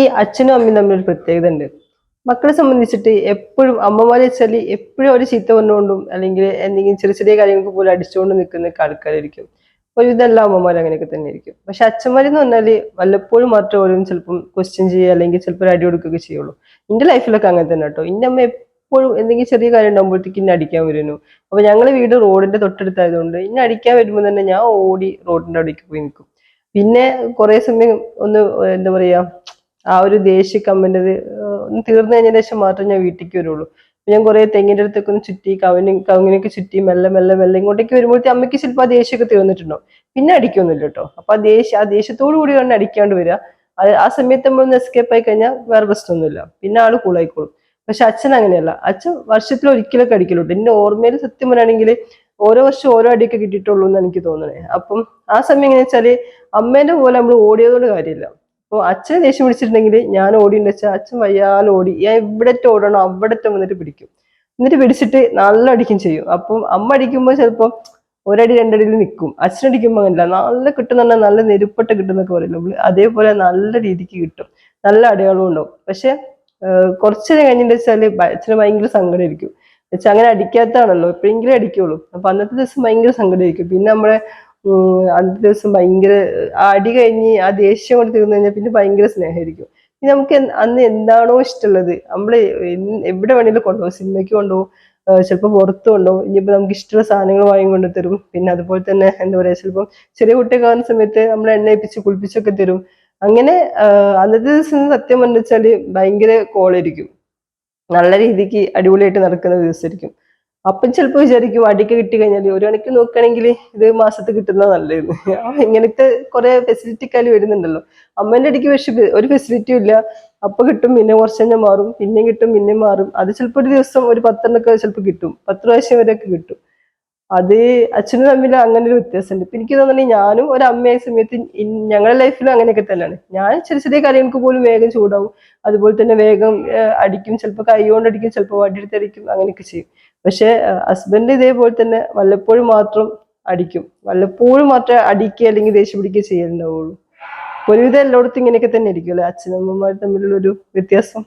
ഈ അച്ഛനും അമ്മയും തമ്മിൽ ഒരു പ്രത്യേകത ഉണ്ട്. മക്കളെ സംബന്ധിച്ചിട്ട് എപ്പോഴും അമ്മമാരെ വെച്ചാൽ എപ്പോഴും അവർ ചീത്ത പറഞ്ഞുകൊണ്ടും അല്ലെങ്കിൽ എന്തെങ്കിലും ചെറിയ ചെറിയ കാര്യങ്ങൾക്ക് പോലും അടിച്ചുകൊണ്ട് നിൽക്കുന്ന ആൾക്കാരായിരിക്കും. ഒരുവിധം എല്ലാ അമ്മമാരും അങ്ങനെയൊക്കെ തന്നെ ആയിരിക്കും. പക്ഷെ അച്ഛന്മാരെന്ന് പറഞ്ഞാൽ വല്ലപ്പോഴും മാത്രം ഓരോ ചിലപ്പം ക്വസ്റ്റ്യൻ ചെയ്യുക അല്ലെങ്കിൽ ചിലപ്പോൾ അടി കൊടുക്കുകയൊക്കെ ചെയ്യുള്ളൂ. എന്റെ ലൈഫിലൊക്കെ അങ്ങനെ തന്നെ കേട്ടോ. എന്റെ അമ്മ എപ്പോഴും എന്തെങ്കിലും ചെറിയ കാര്യം ഉണ്ടാകുമ്പോഴത്തേക്ക് ഇന്നെ അടിക്കാൻ വരുന്നു. അപ്പൊ ഞങ്ങളെ വീട് റോഡിന്റെ തൊട്ടടുത്തായതുകൊണ്ട് ഇന്നെ അടിക്കാൻ വരുമ്പോൾ തന്നെ ഞാൻ ഓടി റോഡിന്റെ അവിടേക്ക് പോയി നിൽക്കും പിന്നെ കുറെ സമയം ഒന്ന് എന്താ പറയാ ആ ഒരു ദേഷ്യ കമ്മന്റെ തീർന്നു കഴിഞ്ഞതിന് ശേഷം മാത്രമേ ഞാൻ വീട്ടിലേക്ക് വരുള്ളൂ. ഞാൻ കുറെ തെങ്ങിന്റെ അടുത്തൊക്കെ ഒന്ന് ചുറ്റി കവിന് കവിനൊക്കെ ചുറ്റി മെല്ലെ മെല്ലെ മെല്ലെ ഇങ്ങോട്ടേക്ക് വരുമ്പോഴത്തെ അമ്മയ്ക്ക് ചിലപ്പോൾ ആ ദേഷ്യമൊക്കെ തീർന്നിട്ടുണ്ടോ പിന്നെ അടിക്കൊന്നുമില്ല കേട്ടോ. അപ്പൊ ആ ദേഷ്യ ആ ദേഷ്യത്തോടു കൂടി കണ്ട് അടിക്കാണ്ട് വരിക. ആ സമയത്ത് നമ്മളൊന്ന് എസ്കേപ്പ് ആയി കഴിഞ്ഞാൽ വേറെ പ്രശ്നമൊന്നുമില്ല. പിന്നെ ആൾ കൂളായിക്കോളും പക്ഷെ അച്ഛൻ അങ്ങനെയല്ല. അച്ഛൻ വർഷത്തിൽ ഒരിക്കലൊക്കെ അടിക്കലുണ്ട്. എന്റെ ഓർമ്മയിൽ സത്യം പറയുകയാണെങ്കിൽ ഓരോ വർഷം ഓരോ അടിയൊക്കെ കിട്ടിയിട്ടുള്ളൂ എന്ന് എനിക്ക് തോന്നണേ. അപ്പം ആ സമയം എങ്ങനെ വെച്ചാൽ അമ്മേന്റെ പോലെ നമ്മൾ ഓടിയതുകൊണ്ട് കാര്യമില്ല. അപ്പോൾ അച്ഛൻ ദേഷ്യം പിടിച്ചിട്ടുണ്ടെങ്കിൽ ഞാൻ ഓടിയുണ്ട് വെച്ചാൽ അച്ഛൻ വയ്യാൽ ഓടി. ഞാൻ എവിടത്തെ ഓടണോ അവിടത്തെ വന്നിട്ട് പിടിക്കും. എന്നിട്ട് പിടിച്ചിട്ട് നല്ല അടിക്കും ചെയ്യും. അപ്പം അമ്മ അടിക്കുമ്പോൾ ചിലപ്പോൾ ഒരടി രണ്ടടിയിൽ നിൽക്കും അച്ഛനടിക്കുമ്പോൾ അങ്ങനെയല്ല. നല്ല കിട്ടുന്ന പറഞ്ഞാൽ നല്ല നെരുപ്പട്ട കിട്ടുന്നൊക്കെ നമ്മൾ അതേപോലെ നല്ല രീതിക്ക് കിട്ടും. നല്ല അടികളും ഉണ്ടാവും. പക്ഷെ കുറച്ച് നേരം കഴിഞ്ഞിട്ട് വെച്ചാൽ ഭ- അച്ഛന് ഭയങ്കര സങ്കടമായിരിക്കും വെച്ചാൽ അങ്ങനെ അടിക്കാത്തതാണല്ലോ. എപ്പോഴെങ്കിലും അടിക്കുള്ളൂ. അപ്പൊ അന്നത്തെ ദിവസം ഭയങ്കര സങ്കടമായിരിക്കും പിന്നെ നമ്മളെ അന്നത്തെ ദിവസം ഭയങ്കര അടി കഴിഞ്ഞ് ആ ദേഷ്യം കൊണ്ട് തീർന്നു കഴിഞ്ഞാൽ പിന്നെ ഭയങ്കര സ്നേഹമായിരിക്കും. പിന്നെ നമുക്ക് അന്ന് എന്താണോ ഇഷ്ടമുള്ളത് നമ്മൾ എവിടെ വേണേലും കൊണ്ടുപോകും. സിനിമയ്ക്ക് കൊണ്ടുപോകും ചിലപ്പോൾ പുറത്ത് കൊണ്ടുപോകും. ഇനിയിപ്പോൾ നമുക്ക് ഇഷ്ടമുള്ള സാധനങ്ങൾ വാങ്ങി കൊണ്ട് തരും. പിന്നെ അതുപോലെ തന്നെ എന്താ പറയുക ചിലപ്പോൾ ചെറിയ കുട്ടിയൊക്കെ ആവുന്ന സമയത്ത് നമ്മൾ എണ്ണ ഇപ്പിച്ച് കുളിപ്പിച്ചൊക്കെ തരും. അങ്ങനെ അന്നത്തെ ദിവസം സത്യം പറഞ്ഞു വെച്ചാൽ ഭയങ്കര കോളായിരിക്കും. നല്ല രീതിക്ക് അടിപൊളിയായിട്ട് നടക്കുന്ന ദിവസമായിരിക്കും. അപ്പം ചിലപ്പോൾ വിചാരിക്കും അടിക്ക് കിട്ടി കഴിഞ്ഞാൽ ഒരു മണിക്ക് നോക്കുകയാണെങ്കിൽ ഇത് മാസത്തിൽ കിട്ടുന്നത് നല്ലതെന്ന്. ഇങ്ങനത്തെ കുറെ ഫെസിലിറ്റി കാൽ വരുന്നുണ്ടല്ലോ. അമ്മേന്റെ അടിക്ക് പക്ഷെ ഒരു ഫെസിലിറ്റിയും ഇല്ല. അപ്പൊ കിട്ടും പിന്നെ കുറച്ച് തന്നെ മാറും പിന്നെ കിട്ടും പിന്നെ മാറും. അത് ചിലപ്പോൾ ഒരു ദിവസം ഒരു പത്തെണ്ണൊക്കെ ചിലപ്പോൾ കിട്ടും. പത്ത് പ്രാവശ്യം വരെയൊക്കെ കിട്ടും. അത് അച്ഛനും തമ്മിൽ അങ്ങനെ ഒരു വ്യത്യാസമുണ്ട്. ഇപ്പൊ എനിക്ക് തോന്നുന്നത് ഞാനും ഒരു അമ്മയായ സമയത്ത് ഞങ്ങളുടെ ലൈഫിലും അങ്ങനെയൊക്കെ തന്നെയാണ്. ഞാൻ ചെറിയ ചെറിയ കാര്യങ്ങൾക്ക് പോലും വേഗം ചൂടാവും. അതുപോലെ തന്നെ വേഗം അടിക്കും. ചിലപ്പോൾ കൈ കൊണ്ട് അടിക്കും ചിലപ്പോൾ വടിയെടുത്ത് അടിക്കും അങ്ങനെയൊക്കെ ചെയ്യും. പക്ഷെ ഹസ്ബൻഡ് ഇതേപോലെ തന്നെ വല്ലപ്പോഴും മാത്രം അടിക്കും. വല്ലപ്പോഴും മാത്രമേ അടിക്കുക അല്ലെങ്കിൽ ദേഷ്യം പിടിക്കുക ചെയ്യലുണ്ടാവുള്ളൂ ഒരുവിധം എല്ലായിടത്തും ഇങ്ങനെയൊക്കെ തന്നെ ആയിരിക്കും അല്ലെ? അച്ഛനമ്മമാർ തമ്മിലുള്ള ഒരു വ്യത്യാസം.